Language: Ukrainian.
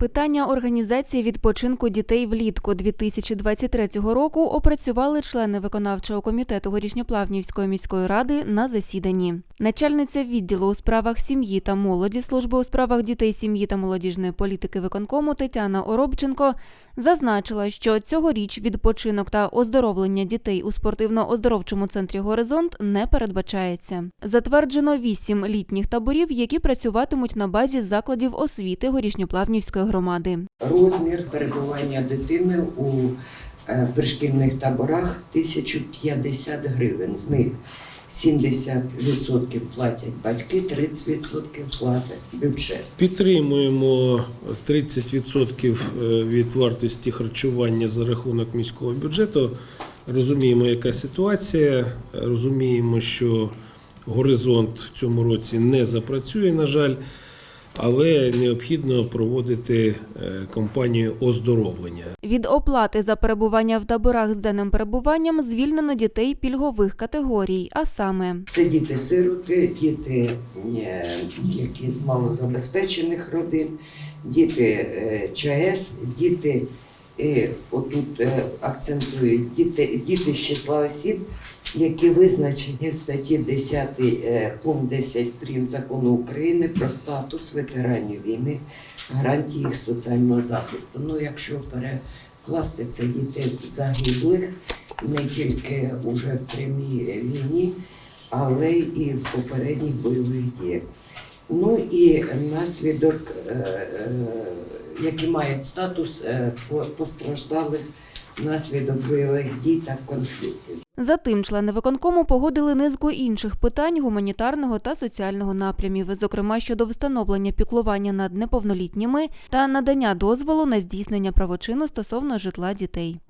Питання організації відпочинку дітей влітку 2023 року опрацювали члени виконавчого комітету Горішньоплавнівської міської ради на засіданні. Начальниця відділу у справах сім'ї та молоді служби у справах дітей, сім'ї та молодіжної політики виконкому Тетяна Оробченко зазначила, що цьогоріч відпочинок та оздоровлення дітей у спортивно-оздоровчому центрі Горизонт не передбачається. Затверджено вісім літніх таборів, які працюватимуть на базі закладів освіти Горішньоплавнівської громади. Розмір перебування дитини у е, пришкільних таборах 1050 гривень. З них 70% платять батьки, 30% платить бюджет. Підтримуємо 30% від вартості харчування за рахунок міського бюджету. Розуміємо, яка ситуація. Розуміємо, що горизонт в цьому році не запрацює, на жаль, але необхідно проводити е, кампанію оздоровлення. Від оплати за перебування в таборах з денним перебуванням звільнено дітей пільгових категорій, а саме Це діти-сироти, діти, е, які з малозабезпечених родин, діти е, ЧАЕС, діти, отут е, акцентують, діти, діти з числа осіб, які визначені в статті 10 е, пункт 10 прим. закону України про статус ветеранів війни, гарантії їх соціального захисту. Ну, якщо перекласти це дітей загиблих, не тільки уже в прямій війні, але і в попередніх бойових діях. Ну і наслідок, е, е, які мають статус е, по- постраждалих наслідок бойових дій та конфліктів. Затим члени виконкому погодили низку інших питань гуманітарного та соціального напрямів, зокрема щодо встановлення піклування над неповнолітніми та надання дозволу на здійснення правочину стосовно житла дітей.